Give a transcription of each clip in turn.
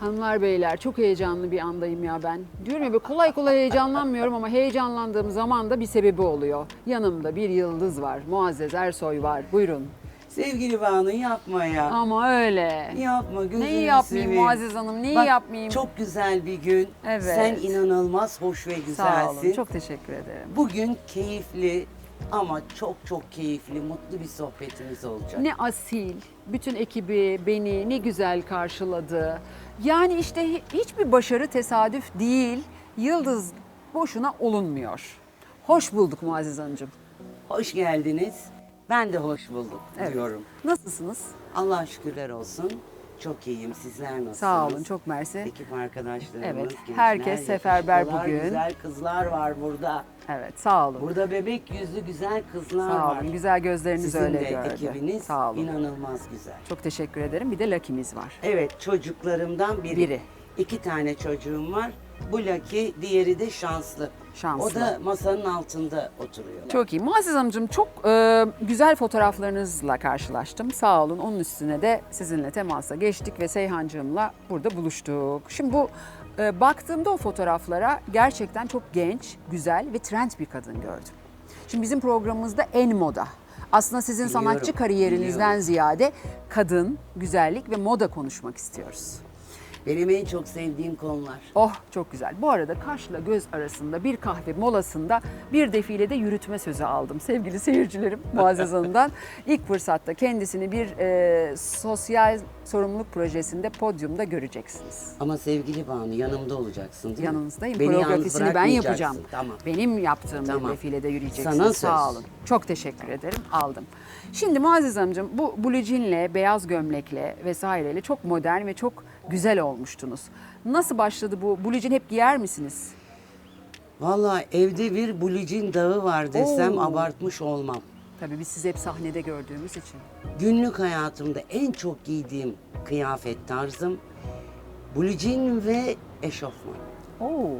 Hanımlar beyler çok heyecanlı bir andayım ya ben. Diyorum ya kolay kolay heyecanlanmıyorum ama heyecanlandığım zaman da bir sebebi oluyor. Yanımda bir yıldız var. Muazzez Ersoy var. Buyurun. Sevgili Banu yapma ya. Ama öyle. Yapma gözünü Neyi yapmayayım seveyim. Muazzez Hanım? Neyi Bak, yapmayayım? Çok güzel bir gün. Evet. Sen inanılmaz hoş ve güzelsin. Sağ olun. Çok teşekkür ederim. Bugün keyifli ama çok çok keyifli, mutlu bir sohbetimiz olacak. Ne asil, bütün ekibi beni ne güzel karşıladı. Yani işte hi- hiçbir başarı tesadüf değil. Yıldız boşuna olunmuyor. Hoş bulduk Muazzez Hanımcığım. Hoş geldiniz. Ben de hoş bulduk Evet. diyorum. Nasılsınız? Allah şükürler olsun. Çok iyiyim. Sizler nasılsınız? Sağ olun, çok mersi. Ekip arkadaşlarımız, Evet, gençler, herkes seferber bugün. Güzel kızlar var burada. Evet, sağ olun. Burada bebek yüzlü güzel kızlar Sağ var. olun. Güzel gözleriniz Sizin öyle de gördü. ekibiniz Sağ olun. inanılmaz güzel. Çok teşekkür ederim. Bir de Lucky'miz var. Evet çocuklarımdan biri. Biri. İki tane çocuğum var. Bu Lucky, diğeri de şanslı. Şanslı. O da masanın altında oturuyor. Çok iyi. Muazzez Hanımcığım çok e, güzel fotoğraflarınızla karşılaştım. Sağ olun. Onun üstüne de sizinle temasa geçtik ve Seyhancığımla burada buluştuk. Şimdi bu e, baktığımda o fotoğraflara gerçekten çok genç, güzel ve trend bir kadın gördüm. Şimdi bizim programımızda en moda. Aslında sizin Biliyorum, sanatçı kariyerinizden biliyorum. ziyade kadın, güzellik ve moda konuşmak istiyoruz. Benim en çok sevdiğim konular. Oh çok güzel. Bu arada kaşla göz arasında bir kahve molasında bir defilede yürütme sözü aldım sevgili seyircilerim Muazzez Hanım'dan. İlk fırsatta kendisini bir e, sosyal sorumluluk projesinde podyumda göreceksiniz. Ama sevgili Banu yanımda olacaksın değil mi? Yanınızdayım. Beni yalnız Koreografisini ben bırakmayacaksın. yapacağım. Tamam. Benim yaptığım Tamam. bir defilede yürüyeceksiniz. Sana söz. Sağ olun. Çok teşekkür ederim. Aldım. Şimdi Muazzez Hanımcığım bu blue jeanle, beyaz gömlekle vesaireyle çok modern ve çok güzel olmuştunuz. Nasıl başladı bu? Jean hep giyer misiniz? Vallahi evde bir bulicin dağı var desem Oo. abartmış olmam. Tabii biz sizi hep sahnede gördüğümüz için. Günlük hayatımda en çok giydiğim kıyafet tarzım bulicin ve eşofman. Oo,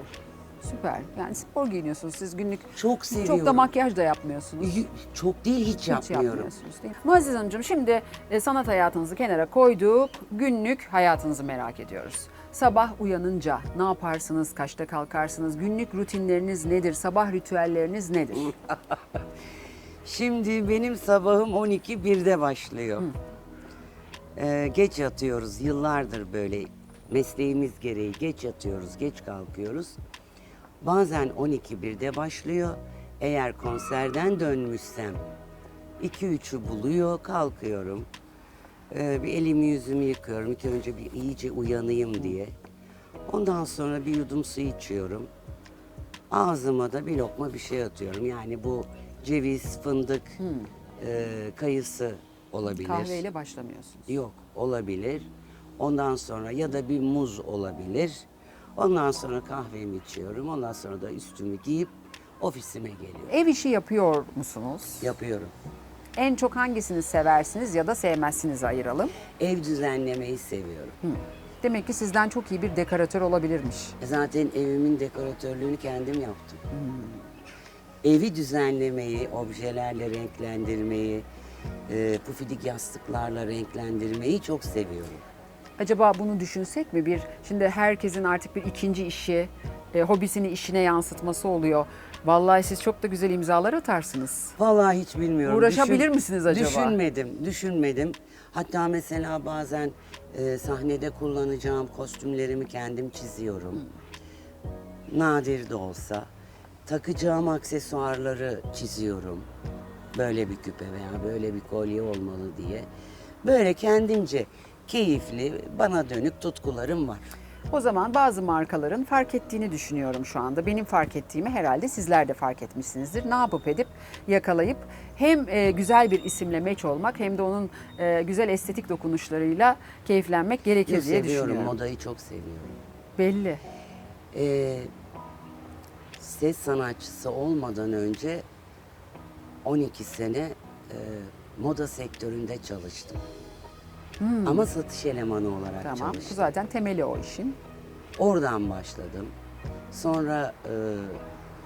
süper. Yani spor giyiniyorsunuz siz günlük. Çok seviyorum. Çok da makyaj da yapmıyorsunuz. Y- Çok değil hiç, Hiç yapmıyorum. yapmıyorsunuz değil mi? Muazzez Hanımcığım şimdi e, sanat hayatınızı kenara koyduk. Günlük hayatınızı merak ediyoruz. Sabah uyanınca ne yaparsınız, kaçta kalkarsınız, günlük rutinleriniz nedir, sabah ritüelleriniz nedir? Şimdi benim sabahım 12 1'de başlıyor. Ee, geç yatıyoruz yıllardır böyle mesleğimiz gereği geç yatıyoruz, geç kalkıyoruz. Bazen 12 1'de başlıyor. Eğer konserden dönmüşsem 2-3'ü buluyor, kalkıyorum. Ee, bir elimi yüzümü yıkıyorum. İlk önce bir iyice uyanayım diye. Ondan sonra bir yudum su içiyorum. Ağzıma da bir lokma bir şey atıyorum. Yani bu ceviz, fındık, e, kayısı olabilir. Kahveyle başlamıyorsunuz. Yok olabilir. Ondan sonra ya da bir muz olabilir. Ondan sonra kahvemi içiyorum. Ondan sonra da üstümü giyip ofisime geliyorum. Ev işi yapıyor musunuz? Yapıyorum. En çok hangisini seversiniz ya da sevmezsiniz ayıralım. Ev düzenlemeyi seviyorum. Demek ki sizden çok iyi bir dekoratör olabilirmiş. Zaten evimin dekoratörlüğünü kendim yaptım. Evi düzenlemeyi, objelerle renklendirmeyi, e, pufidik yastıklarla renklendirmeyi çok seviyorum. Acaba bunu düşünsek mi? Bir şimdi herkesin artık bir ikinci işi, e, hobisini işine yansıtması oluyor. Vallahi siz çok da güzel imzalar atarsınız. Vallahi hiç bilmiyorum. Uğraşabilir misiniz acaba? Düşünmedim, düşünmedim. Hatta mesela bazen e, sahnede kullanacağım kostümlerimi kendim çiziyorum. Nadir de olsa. Takacağım aksesuarları çiziyorum. Böyle bir küpe veya böyle bir kolye olmalı diye. Böyle kendimce keyifli, bana dönük tutkularım var. O zaman bazı markaların fark ettiğini düşünüyorum şu anda. Benim fark ettiğimi herhalde sizler de fark etmişsinizdir. Ne yapıp edip yakalayıp hem e, güzel bir isimle meç olmak hem de onun e, güzel estetik dokunuşlarıyla keyiflenmek gerekir diye seviyorum, düşünüyorum. modayı çok seviyorum. Belli. Ee, ses sanatçısı olmadan önce 12 sene e, moda sektöründe çalıştım. Ama satış elemanı olarak Hmm. Tamam. Çalıştım. zaten temeli o işin. Oradan başladım. Sonra e,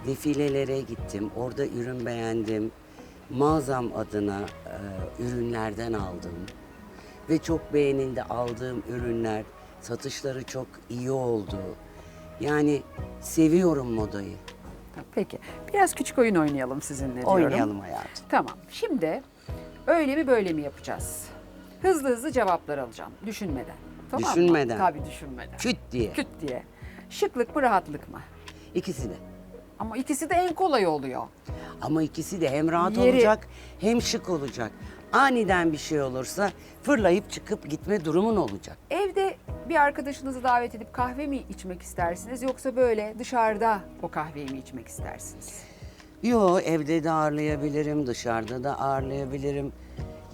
defilelere gittim. Orada ürün beğendim. Mağazam adına e, ürünlerden aldım. Ve çok beğenildi aldığım ürünler Satışları çok iyi oldu. Yani seviyorum modayı. Peki. Biraz küçük oyun oynayalım sizinle diyorum. Oynayalım hayatım. Tamam. Şimdi öyle mi böyle mi yapacağız? Hızlı hızlı cevaplar alacağım. Düşünmeden. Tamam mı? Düşünmeden. Tabii düşünmeden. Küt diye. Küt diye. Şıklık mı rahatlık mı? İkisi de. Ama ikisi de en kolay oluyor. Ama ikisi de hem rahat Yeri- olacak hem şık olacak. Aniden bir şey olursa fırlayıp çıkıp gitme durumun olacak. Evde bir arkadaşınızı davet edip kahve mi içmek istersiniz yoksa böyle dışarıda o kahveyi mi içmek istersiniz? Yo evde de ağırlayabilirim, dışarıda da ağırlayabilirim.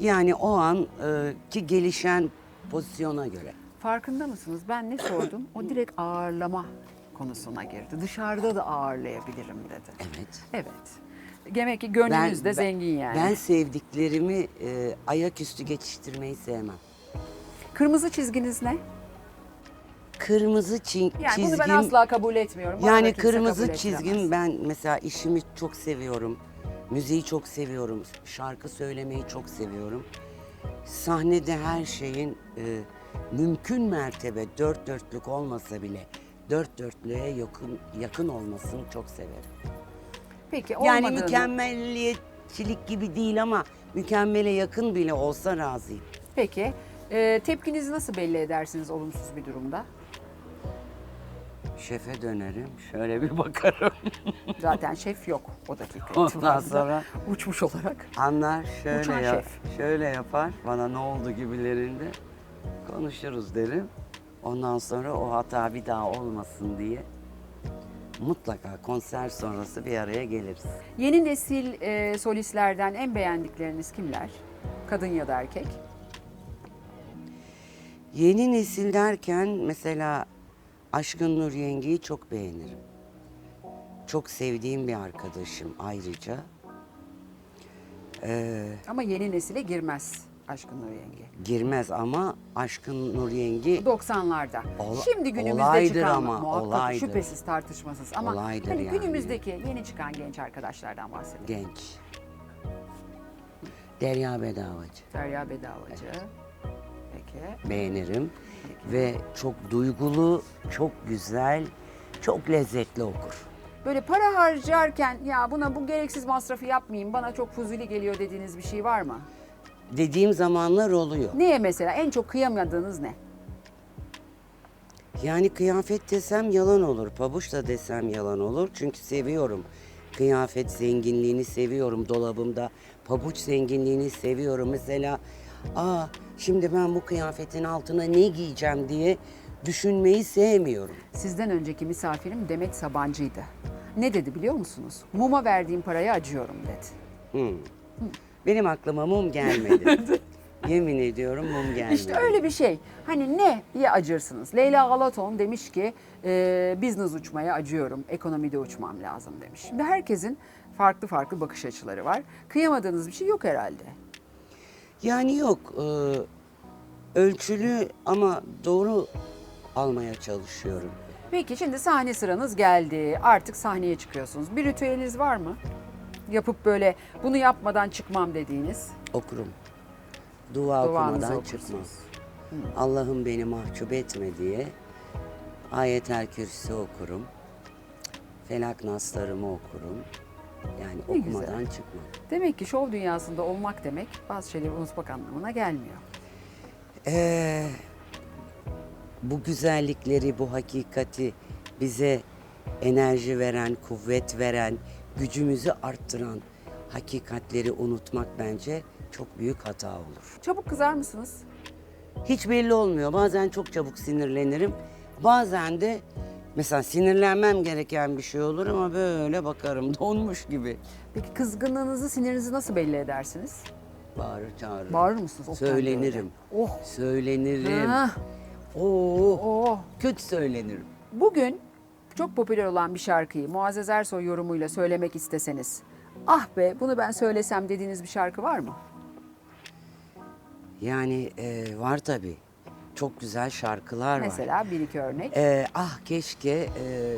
Yani o an e, ki gelişen pozisyona göre. Farkında mısınız? Ben ne sordum? O direkt ağırlama konusuna girdi. Dışarıda da ağırlayabilirim dedi. Evet. Evet. Demek ki gönlünüz de zengin yani. Ben sevdiklerimi e, ayaküstü geçiştirmeyi sevmem. Kırmızı çizginiz ne? Kırmızı çi- Yani çizgim... bunu ben asla kabul etmiyorum. Bana da Yani kimse kırmızı kabul çizgim ettiremez. ben mesela işimi çok seviyorum. Müziği çok seviyorum. Şarkı söylemeyi çok seviyorum. Sahnede her şeyin e, mümkün mertebe dört dörtlük olmasa bile dört dörtlüğe yakın yakın olmasını çok severim. Peki Yani olmadığını- mükemmelliyetçilik gibi değil ama mükemmele yakın bile olsa razıyım. Peki e, tepkinizi nasıl belli edersiniz olumsuz bir durumda? Şefe dönerim, şöyle bir bakarım. Zaten şef yok o dakika Ondan sonra- uçmuş olarak. Anlar şöyle Uçan yap, şef. şöyle yapar. Bana ne oldu gibilerinde konuşuruz derim. Ondan sonra o hata bir daha olmasın diye mutlaka konser sonrası bir araya geliriz. Yeni nesil e, solistlerden en beğendikleriniz kimler? Kadın ya da erkek? Yeni nesil derken mesela Aşkın Nur Yengi'yi çok beğenirim. Çok sevdiğim bir arkadaşım ayrıca. Ee, Ama yeni nesile girmez Aşkın Nur Yenge. girmez ama Aşkın Nur Yengi 90'larda. Ola- Şimdi günümüzde olaydır çıkan ama, muhakkak olaydır. şüphesiz tartışmasız ama Olaydır hani yani. günümüzdeki yeni çıkan genç arkadaşlardan bahsedelim. genç. Derya Bedavacı. Derya Bedavacı. Peki. beğenirim ve çok duygulu, çok güzel, çok lezzetli okur. Böyle para harcarken ya buna bu gereksiz masrafı yapmayayım bana çok fuzuli geliyor dediğiniz bir şey var mı? Dediğim zamanlar oluyor. Neye mesela en çok kıyamadığınız ne? Yani kıyafet desem yalan olur, pabuç da desem yalan olur. Çünkü seviyorum. Kıyafet zenginliğini seviyorum dolabımda. Pabuç zenginliğini seviyorum. Mesela aa şimdi ben bu kıyafetin altına ne giyeceğim diye düşünmeyi sevmiyorum. Sizden önceki misafirim Demet Sabancı'ydı. Ne dedi biliyor musunuz? Muma verdiğim paraya acıyorum dedi. Benim aklıma mum gelmedi. Yemin ediyorum mum gelmedi. İşte öyle bir şey. Hani ne diye acırsınız? Leyla Galaton demiş ki e, business uçmaya acıyorum, ekonomide uçmam lazım demiş. Şimdi herkesin farklı farklı bakış açıları var. Kıyamadığınız bir şey yok herhalde. Yani yok. e, ölçülü ama doğru almaya çalışıyorum. Peki şimdi sahne sıranız geldi. Artık sahneye çıkıyorsunuz. Bir ritüeliniz var mı? Yapıp böyle bunu yapmadan çıkmam dediğiniz. Okurum. Dua Duanızı okumadan okursunuz. çıkmam. Allah'ım beni mahcup etme diye ayetel kürsü okurum. Felak naslarımı okurum. Yani Ne güzel. okumadan çıkmam. Demek ki şov dünyasında olmak demek bazı şeyleri unutmak anlamına gelmiyor. Ee, bu güzellikleri, bu hakikati bize enerji veren, kuvvet veren, gücümüzü arttıran hakikatleri unutmak bence çok büyük hata olur. Çabuk kızar mısınız? Hiç belli olmuyor. Bazen çok çabuk sinirlenirim. Bazen de mesela sinirlenmem gereken bir şey olur ama böyle bakarım donmuş gibi. Peki kızgınlığınızı, sinirinizi nasıl belli edersiniz? Bağırır çağırır. Bağırır mısınız? O kendi Söylenirim. öyle. Oh. Söylenirim. Ha, Oo, oh. kötü söylenirim. Bugün çok popüler olan bir şarkıyı Muazzez Ersoy yorumuyla söylemek isteseniz. Ah be bunu ben söylesem dediğiniz bir şarkı var mı? Yani e, var tabii. Çok güzel şarkılar var. Mesela bir iki örnek. E, ah keşke e,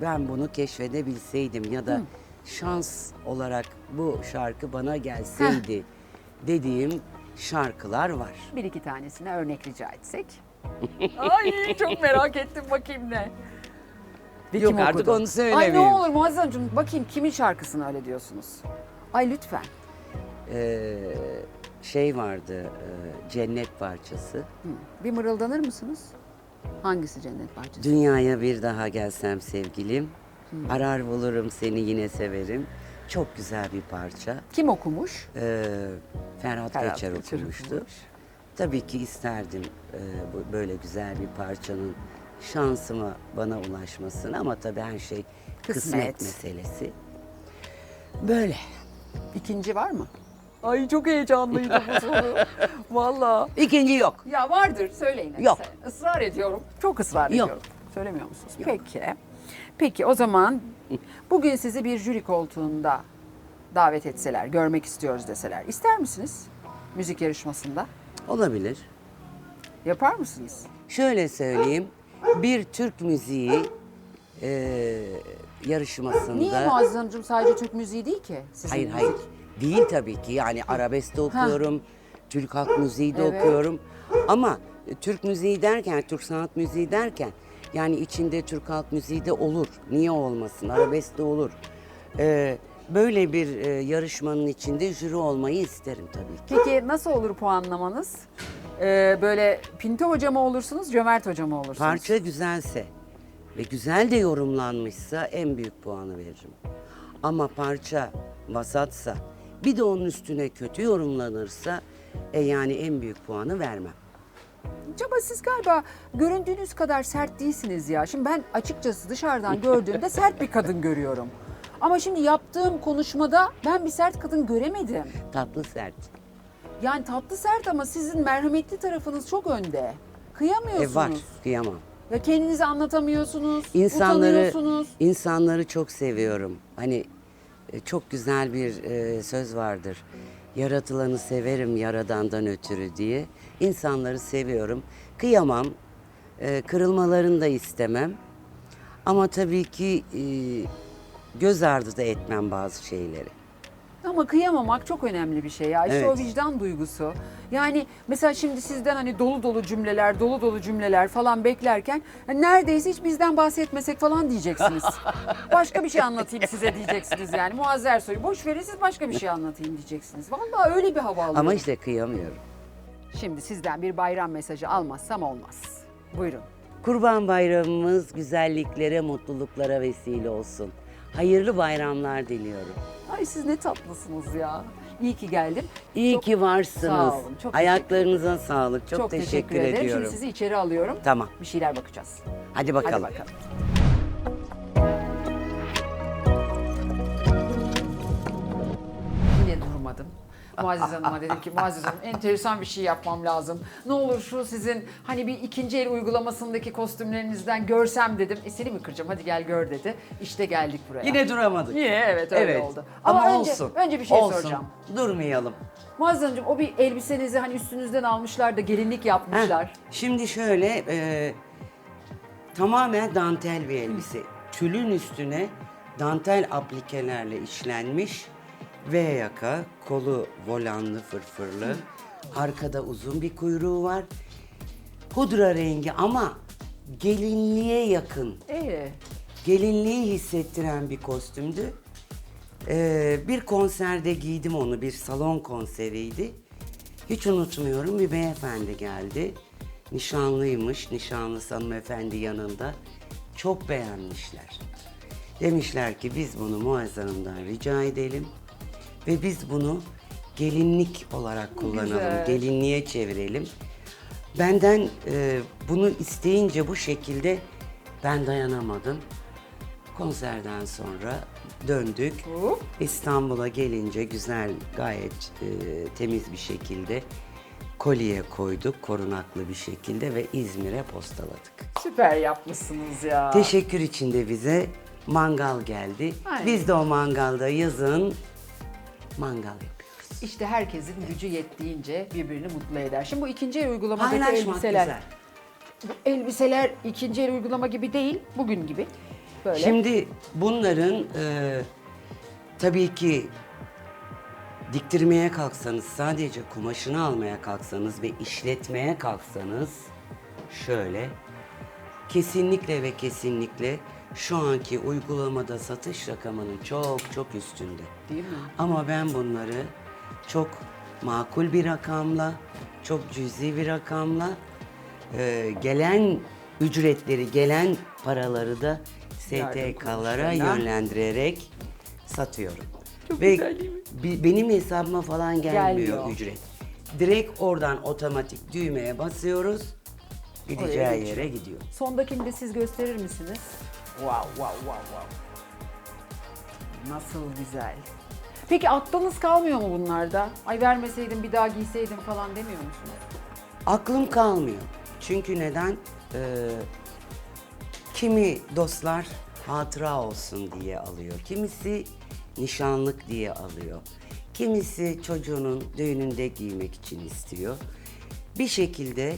ben bunu keşfedebilseydim ya da şans olarak bu şarkı bana gelseydi dediğim şarkılar var. Bir iki tanesine örnek rica etsek. Ay çok merak ettim bakayım ne. Ve Yok kim artık okudu? onu Ay ne söylemeyeyim. olur Muazzez Hanımcığım bakayım kimin şarkısını öyle diyorsunuz? Ay lütfen. Ee, şey vardı, e, cennet parçası. Hı. Bir mırıldanır mısınız? Hangisi cennet parçası? Dünyaya bir daha gelsem sevgilim, arar bulurum seni yine severim. Çok güzel bir parça. Kim okumuş? Ee, Ferhat, Ferhat Göçer okumuştu. okumuş. Tabii ki isterdim e, böyle güzel bir parçanın şansıma bana ulaşmasını ama tabii her şey kısmet, Kısmet. meselesi. Böyle. İkinci var mı? Ay çok heyecanlıydı bu soru. Valla. İkinci yok. Ya vardır söyleyin. Yok. Israr ediyorum. Çok ısrar Yok. ediyorum. Söylemiyor musunuz? Peki. Peki o zaman bugün sizi bir jüri koltuğunda davet etseler, görmek istiyoruz deseler ister misiniz? Müzik yarışmasında. Olabilir. Yapar mısınız? Şöyle söyleyeyim. Bir Türk müziği e, yarışmasında... Niye Muazzez Hanımcığım sadece Türk müziği değil ki? Sizin Hayır müzik? hayır. Değil tabii ki. Yani arabesk de okuyorum. Türk halk müziği de Evet. okuyorum. Ama Türk müziği derken, Türk sanat müziği derken yani içinde Türk halk müziği de olur. Niye olmasın? Arabesk de olur. Ee, böyle bir e, yarışmanın içinde jüri olmayı isterim tabii ki. Peki nasıl olur puanlamanız? Ee, böyle Pinto Hoca mı olursunuz, Cömert Hoca mı olursunuz? Parça güzelse ve güzel de yorumlanmışsa en büyük puanı veririm. Ama parça vasatsa bir de onun üstüne kötü yorumlanırsa e yani en büyük puanı vermem. Ama siz galiba göründüğünüz kadar sert değilsiniz ya. Şimdi ben açıkçası dışarıdan gördüğümde sert bir kadın görüyorum. Ama şimdi yaptığım konuşmada ben bir sert kadın göremedim. Tatlı sert. Yani tatlı sert ama sizin merhametli tarafınız çok önde. E Kıyamıyorsunuz. var kıyamam. Ya kendinizi anlatamıyorsunuz, İnsanları utanıyorsunuz. insanları çok seviyorum. Hani e, çok güzel bir e, söz vardır. Yaratılanı severim yaradandan ötürü diye. İnsanları seviyorum. Kıyamam. E, kırılmalarını da istemem. Ama tabii ki e, göz ardı da etmem bazı şeyleri. Ama kıyamamak çok önemli bir şey ya. İşte Evet. o vicdan duygusu. Yani mesela şimdi sizden hani dolu dolu cümleler, dolu dolu cümleler falan beklerken hani neredeyse hiç bizden bahsetmesek falan diyeceksiniz. başka bir şey anlatayım size diyeceksiniz yani. Muazzer soyu boş verin siz başka bir şey anlatayım diyeceksiniz. Vallahi öyle bir hava alıyorum. Ama işte kıyamıyorum. Şimdi sizden bir bayram mesajı almazsam olmaz. Buyurun. Kurban bayramımız güzelliklere, mutluluklara vesile olsun. Hayırlı bayramlar diliyorum. Ay siz ne tatlısınız ya. İyi ki geldim. İyi Çok- ki varsınız. Sağ olun, çok Ayaklarınıza sağlık. Çok, Çok teşekkür, ederim. ediyorum. Şimdi sizi içeri alıyorum. Tamam. Bir şeyler bakacağız. Hadi bakalım. Hadi bakalım. Muazzez Hanım'a dedim ki Muazzez Hanım enteresan bir şey yapmam lazım. Ne olur şu sizin hani bir ikinci el uygulamasındaki kostümlerinizden görsem dedim. E seni mi kıracağım hadi gel gör dedi. İşte geldik buraya. Yine duramadık. Yine evet öyle Evet. oldu. Ama, Ama, önce, olsun. önce bir şey olsun. soracağım. Durmayalım. Muazzez Hanımcığım o bir elbisenizi hani üstünüzden almışlar da gelinlik Heh, yapmışlar. Şimdi şöyle e, tamamen dantel bir elbise. Tülün üstüne dantel aplikelerle işlenmiş V yaka, kolu volanlı fırfırlı. Arkada uzun bir kuyruğu var. Pudra rengi ama gelinliğe yakın. Ee, gelinliği hissettiren bir kostümdü. Ee, bir konserde giydim onu, bir salon konseriydi. Hiç unutmuyorum bir beyefendi geldi. Nişanlıymış, nişanlısı hanımefendi yanında. Çok beğenmişler. Demişler ki biz bunu Muazzez Hanım'dan rica edelim. Ve biz bunu gelinlik olarak kullanalım, Güzel. gelinliğe çevirelim. Benden e, bunu isteyince bu şekilde ben dayanamadım. Konserden sonra döndük. Hop. İstanbul'a gelince güzel, gayet e, temiz bir şekilde kolye koyduk, korunaklı bir şekilde ve İzmir'e postaladık. süper yapmışsınız ya. Teşekkür için de bize mangal geldi. Aynen. Biz de o mangalda yazın mangal yapıyoruz. İşte herkesin gücü yettiğince birbirini mutlu eder. Şimdi bu ikinci el uygulamadaki Paylaşmak elbiseler. güzel. Bu elbiseler ikinci el uygulama gibi değil, bugün gibi. Böyle. Şimdi bunların e, tabii ki diktirmeye kalksanız, sadece kumaşını almaya kalksanız ve işletmeye kalksanız şöyle. Kesinlikle ve kesinlikle şu anki uygulamada satış rakamının çok çok üstünde. Değil mi? Ama ben bunları çok makul bir rakamla, çok cüzi bir rakamla e, gelen ücretleri, gelen paraları da STK'lara yönlendirerek satıyorum. Çok Ve güzel değil mi? bi- benim hesabıma falan gelmiyor Gelmiyor. ücret. Direkt oradan otomatik düğmeye basıyoruz. Gideceği geçiyor. yere gidiyor. Sondakini de siz gösterir misiniz? Wow, wow, wow, wow. Nasıl güzel. Peki aklınız kalmıyor mu bunlarda? Ay vermeseydim bir daha giyseydim falan demiyor musunuz? Aklım kalmıyor. Çünkü neden? Ee, kimi dostlar hatıra olsun diye alıyor. Kimisi nişanlık diye alıyor. Kimisi çocuğunun düğününde giymek için istiyor. Bir şekilde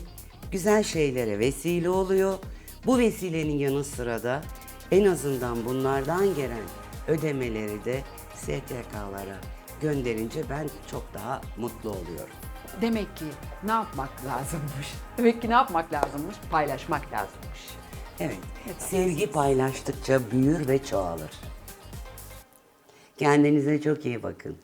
güzel şeylere vesile oluyor. Bu vesilenin yanı sıra da en azından bunlardan gelen ödemeleri de STK'lara gönderince ben çok daha mutlu oluyorum. Demek ki ne yapmak lazımmış? Demek ki ne yapmak lazımmış? Paylaşmak lazımmış. Evet. Sevgi paylaştıkça büyür ve çoğalır. Kendinize çok iyi bakın.